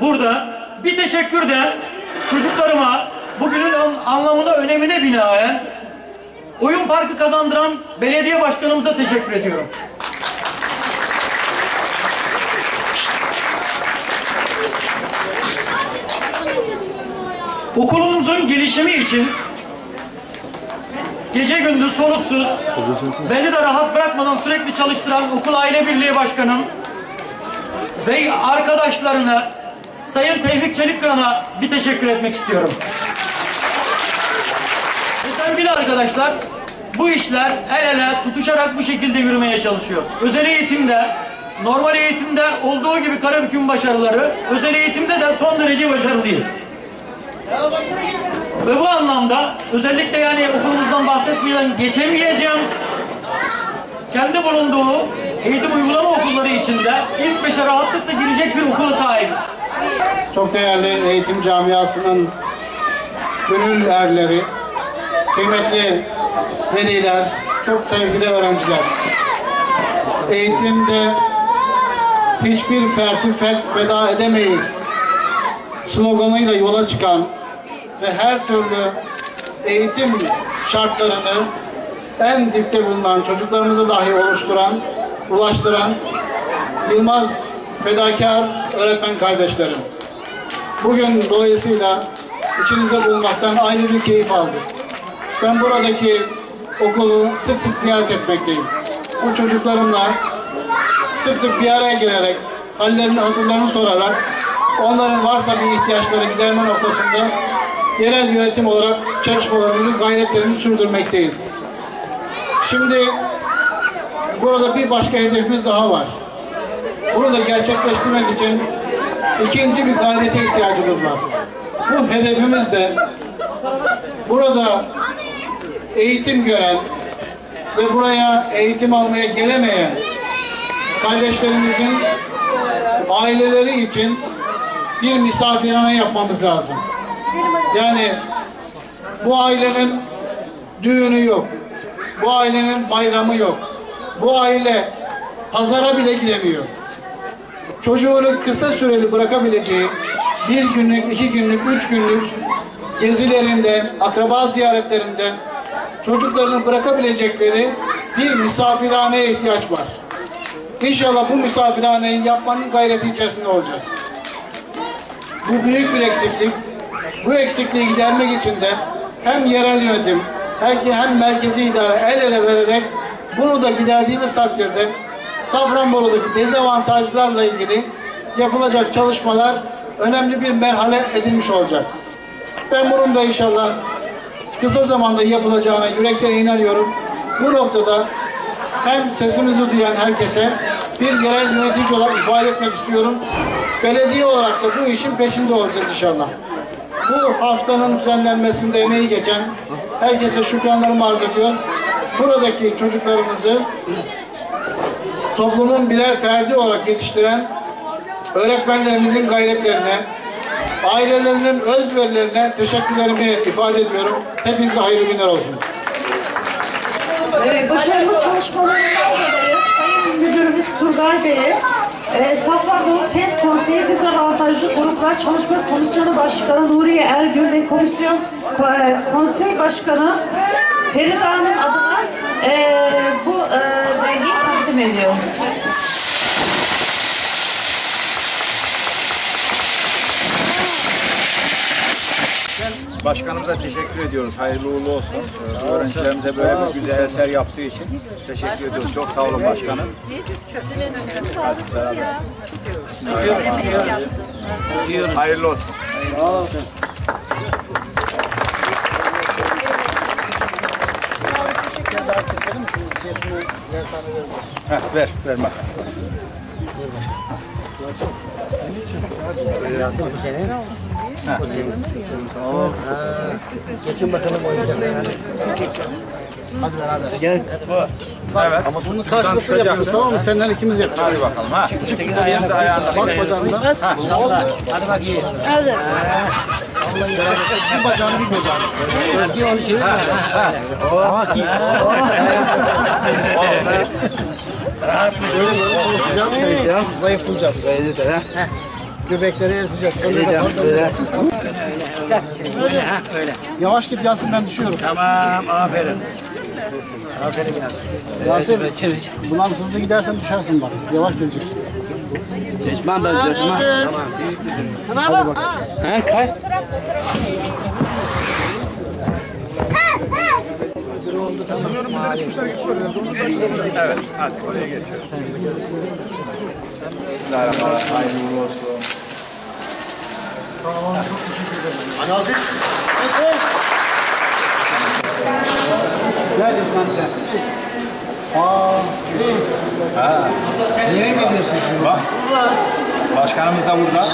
Burada bir teşekkür de çocuklarıma bugünün an- anlamına, önemine binaen oyun parkı kazandıran belediye başkanımıza teşekkür ediyorum. Okulumuzun gelişimi için gece gündüz soluksuz, beni de rahat bırakmadan sürekli çalıştıran okul aile birliği başkanım ve arkadaşlarına Sayın Tevfik Çelikkıran'a bir teşekkür etmek istiyorum. Ve sevgili arkadaşlar, bu işler el ele tutuşarak bu şekilde yürümeye çalışıyor. Özel eğitimde, normal eğitimde olduğu gibi Karabük'ün başarıları, özel eğitimde de son derece başarılıyız. Ve bu anlamda özellikle yani okulumuzdan bahsetmeden geçemeyeceğim. Kendi bulunduğu eğitim uygulama okulları içinde ilk beşe rahatlıkla girecek bir okula sahibiz. Çok değerli eğitim camiasının gönül erleri, kıymetli veliler, çok sevgili öğrenciler. Eğitimde hiçbir ferti fe- feda edemeyiz sloganıyla yola çıkan ve her türlü eğitim şartlarını en dipte bulunan çocuklarımızı dahi oluşturan, ulaştıran Yılmaz fedakar öğretmen kardeşlerim. Bugün dolayısıyla içinizde bulunmaktan aynı bir keyif aldım. Ben buradaki okulu sık sık ziyaret etmekteyim. Bu çocuklarımla sık sık bir araya gelerek, hallerini, hatırlarını sorarak, onların varsa bir ihtiyaçları giderme noktasında yerel yönetim olarak çalışmalarımızı, gayretlerimizi sürdürmekteyiz. Şimdi burada bir başka hedefimiz daha var. Bunu da gerçekleştirmek için ikinci bir gayrete ihtiyacımız var. Bu hedefimiz de burada eğitim gören ve buraya eğitim almaya gelemeyen kardeşlerimizin aileleri için bir misafirhane yapmamız lazım. Yani bu ailenin düğünü yok. Bu ailenin bayramı yok. Bu aile pazara bile gidemiyor. Çocuğunu kısa süreli bırakabileceği bir günlük, iki günlük, üç günlük gezilerinde, akraba ziyaretlerinde çocuklarını bırakabilecekleri bir misafirhaneye ihtiyaç var. İnşallah bu misafirhaneyi yapmanın gayreti içerisinde olacağız. Bu büyük bir eksiklik. Bu eksikliği gidermek için de hem yerel yönetim, hem merkezi idare el ele vererek bunu da giderdiğimiz takdirde Safranbolu'daki dezavantajlarla ilgili yapılacak çalışmalar önemli bir merhale edilmiş olacak. Ben bunun da inşallah kısa zamanda yapılacağına yürekten inanıyorum. Bu noktada hem sesimizi duyan herkese bir yerel yönetici olarak ifade etmek istiyorum. Belediye olarak da bu işin peşinde olacağız inşallah. Bu haftanın düzenlenmesinde emeği geçen herkese şükranlarımı arz ediyor. Buradaki çocuklarımızı toplumun birer ferdi olarak yetiştiren öğretmenlerimizin gayretlerine, ailelerinin özverilerine teşekkürlerimi ifade ediyorum. Hepinize hayırlı günler olsun. Ee, başarılı çalışmalarından dolayı Sayın Müdürümüz Turgay Bey'e e, Safranbolu Kent Konseyi Dezavantajlı Gruplar Çalışma Komisyonu Başkanı Nuriye Ergün ve Komisyon e, Konsey Başkanı Feride Hanım adına e, bu e, belgeyi takdim ediyor. Başkanımıza teşekkür ediyoruz. Hayırlı uğurlu olsun. Ee, Öğrencilerimize böyle bir güzel eser yaptığı için teşekkür ediyoruz. Çok sağ olun başkanım. Hayırlı olsun. Heh, ver, ver makas. Geçin bakalım oyuncaklara. Hadi beraber. Gel. Evet. Ama bunu karşılıklı yapıyoruz tamam mı? Senden ikimiz yapacağız. Hadi bakalım ha. Şimdi ayağında. Bas bacağından. Hadi bakayım. Bir bacağını bir bacağını. Bir onu çevir. Ama ki. Böyle böyle çalışacağız. Zayıflayacağız. Göbekleri eriteceğiz. De yapar. Öyle ha öyle. Yavaş git Yasin ben düşüyorum. Tamam aferin. Aferin biraz. Yasin bundan hızlı gidersen düşersin bak. Yavaş gideceksin. Düşman ben düşman. Hadi bak. Ha kay. Evet. Hadi oraya geçiyoruz. Bismillahirrahmanirrahim. Hayırlı uğurlu olsun. Hadi alkış. Neredesin lan sen? Aa. Nereye mi gidiyorsun şimdi? Bak. Başkanımız da burada.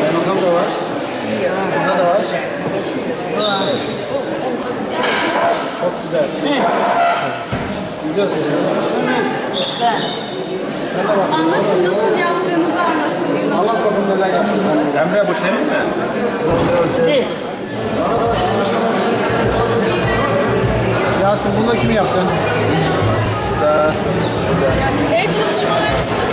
Kaymakam da var. Burada da var. Çok güzel. Sen de. Anlatın nasıl yaptığınızı anlatın Yunus. Allah bakın neler yaptın sen. Emre bu senin mi? Yasin bunu kim yaptı? Ev çalışmalarını sınıf